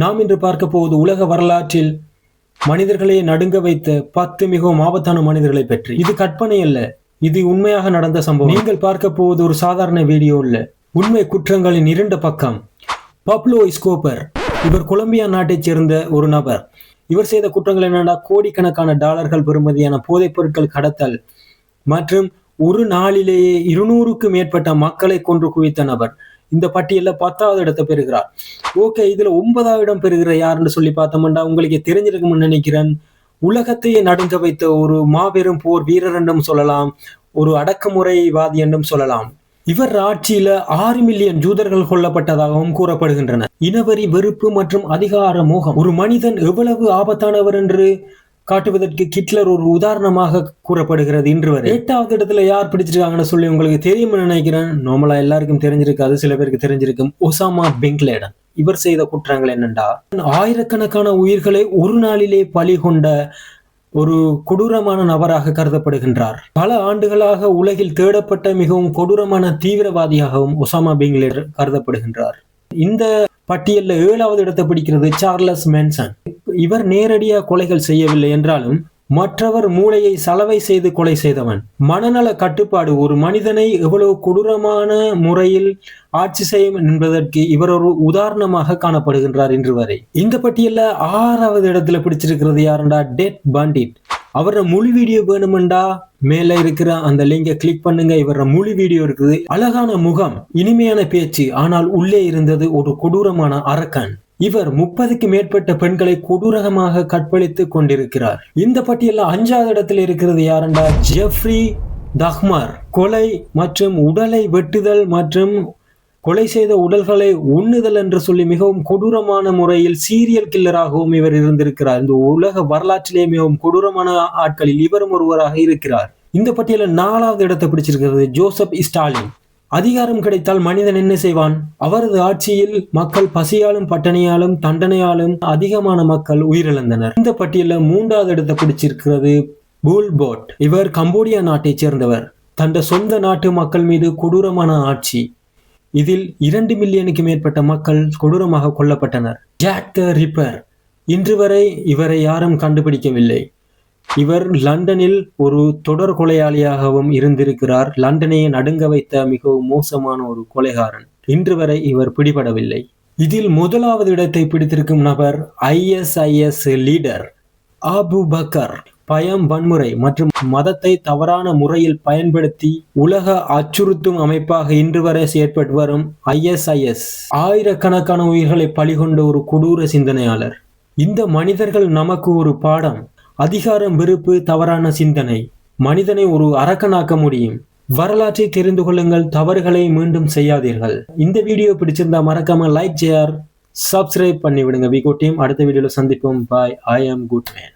நாம் இன்று பார்க்க போவது உலக வரலாற்றில் மனிதர்களை நடுங்க வைத்த பத்து மிகவும் ஆபத்தான மனிதர்களை பற்றி. இது கற்பனை அல்ல இது உண்மையாக நடந்த சம்பவம். நீங்கள் பார்க்க போவது ஒரு சாதாரண வீடியோ இல்ல உண்மை குற்றங்களின் இரண்டு பக்கம். பப்ளோ இஸ்கோப்பர் இவர் கொலம்பியா நாட்டைச் சேர்ந்த ஒரு நபர். இவர் செய்த குற்றங்கள் என்னன்னா கோடிக்கணக்கான டாலர்கள் பெறுமதியான போதைப் பொருட்கள் கடத்தல் மற்றும் ஒரு நாளிலேயே இருநூறுக்கும் மேற்பட்ட மக்களை கொன்று குவித்த நபர். இந்த பட்டியல்ல பத்தாவது இடத்தை பெறுகிறார். ஓகே இதுல ஒன்பதாவது இடம் பெறுகிற யாருன்னு சொல்லி பார்த்தோம்னா உங்களுக்கு தெரிஞ்சிருக்கும்னு நினைக்கிறேன். உலகத்தையே நடுங்க வைத்த ஒரு மாபெரும் போர் வீரர் என்றும் சொல்லலாம். ஒரு அடக்குமுறைவாதி என்றும் சொல்லலாம். இவர் ஆட்சியில ஆறு மில்லியன் ஜூதர்கள் கொல்லப்பட்டதாகவும் கூறப்படுகின்றன. இனவரி வெறுப்பு மற்றும் அதிகார மோகம். ஒரு மனிதன் எவ்வளவு ஆபத்தானவர் என்று காட்டுவதற்கு கிட்லர் ஒரு உதாரணமாக கூறப்படுகிறது இன்று வரை. எட்டாவது இடத்துல யார் பிடிச்சிருக்காங்கன்னு சொல்லி உங்களுக்கு தெரியும்னு நினைக்கிறேன். நார்மலா எல்லாருக்கும் தெரிஞ்சிருக்காது சில பேருக்கு தெரிஞ்சிருக்கும். ஒசாமா பிங்லேடன் இவர் செய்த குற்றங்கள் என்னண்டா ஆயிரக்கணக்கான உயிர்களை ஒரு நாளிலே பலி கொண்ட ஒரு கொடூரமான நபராக கருதப்படுகின்றார். பல ஆண்டுகளாக உலகில் தேடப்பட்ட மிகவும் கொடூரமான தீவிரவாதியாகவும் ஒசாமா பிங்லேடர் கருதப்படுகின்றார். இந்த பட்டியல்ல ஏழாவது இடத்தை பிடிக்கிறது சார்லஸ் மேன்சன். இவர் நேரடியா கொலைகள் செய்யவில்லை என்றாலும் மற்றவர் மூளையை சலவை செய்து கொலை செய்தவன். மனநல கட்டுப்பாடு ஒரு மனிதனை எவ்வளவு கொடூரமான முறையில் ஆட்சி செய்யும் என்பதற்கு இவர் ஒரு உதாரணமாக காணப்படுகின்றார் இன்று வரை. இந்த பட்டியல்ல ஆறாவது இடத்துல பிடிச்சிருக்கிறது யாருண்டா? டெட் பண்டிட் அவரோட முழு வீடியோ வேணுமெண்டா? மேல இருக்கிற அந்த லிங்கை கிளிக் பண்ணுங்க. இவரோட முழு வீடியோ இருக்குது. அழகான முகம் இனிமையான பேச்சு ஆனால் உள்ளே இருந்தது ஒரு கொடூரமான அரக்கன். இவர் முப்பதுக்கு மேற்பட்ட பெண்களை கொடூரகமாக கற்பழித்துக் கொண்டிருக்கிறார். இந்த பட்டியலில் அஞ்சாவது இடத்தில் இருக்கிறது யாருண்டா? Jeffrey Dahmer. கொலை மற்றும் உடலை வெட்டுதல் மற்றும் கொலை செய்த உடல்களை உண்ணுதல் என்று சொல்லி மிகவும் கொடூரமான முறையில் சீரியல் கில்லராகவும் இவர் இருந்திருக்கிறார். இந்த உலக வரலாற்றிலே மிகவும் கொடூரமான ஆட்களில் இவரும் ஒருவராக இருக்கிறார். இந்த பட்டியலில் நாலாவது இடத்தை பிடிச்சிருக்கிறது ஜோசப் ஸ்டாலின். அதிகாரம் கிடைத்தால் மனிதன் என்ன செய்வான்? அவரது ஆட்சியில் மக்கள் பசியாலும் பட்டணியாலும் தண்டனையாலும் அதிகமான மக்கள் உயிரிழந்தனர். இந்த பட்டியலில் மூன்றாவது இடத்தை பிடிச்சிருக்கிறது பூல்போட் இவர் கம்போடியா நாட்டைச் சேர்ந்தவர். தந்த சொந்த நாட்டு மக்கள் மீது கொடூரமான ஆட்சி. இதில் இரண்டு மில்லியனுக்கு மேற்பட்ட மக்கள் கொடூரமாக கொல்லப்பட்டனர். Jack the Ripper. இன்று வரை இவரை யாரும் கண்டுபிடிக்கவில்லை. இவர் லண்டனில் ஒரு தொடர் கொலையாளியாகவும் இருந்திருக்கிறார். லண்டனையே நடுங்க வைத்த மிகவும் மோசமான ஒரு கொலைகாரன். இன்று வரை இவர் பிடிபடவில்லை. இதில் முதலாவது இடத்தை பிடித்திருக்கும் நபர் ஐஎஸ்ஐஎஸ் லீடர் ஆபு பக்கர். பயம் வன்முறை மற்றும் மதத்தை தவறான முறையில் பயன்படுத்தி உலக அச்சுறுத்தும் அமைப்பாக இன்று வரை செயற்பட்டு வரும் ஐஎஸ்ஐஎஸ் ஆயிரக்கணக்கான உயிர்களை பலிகொண்ட ஒரு கொடூர சிந்தனையாளர். இந்த மனிதர்கள் நமக்கு ஒரு பாடம். அதிகாரம் வெறுப்பு தவறான சிந்தனை. மனிதனை ஒரு அரக்கனாக்க முடியும். வரலாற்றை தெரிந்து கொள்ளுங்கள் தவறுகளை மீண்டும் செய்யாதீர்கள். இந்த வீடியோ பிடிச்சிருந்தா மறக்காம லைக் ஷேர் சப்ஸ்கிரைப் பண்ணி விடுங்க விகோ டீம் அடுத்த வீடியோல சந்திப்போம். பாய் ஐ ஆம் குட் மேன்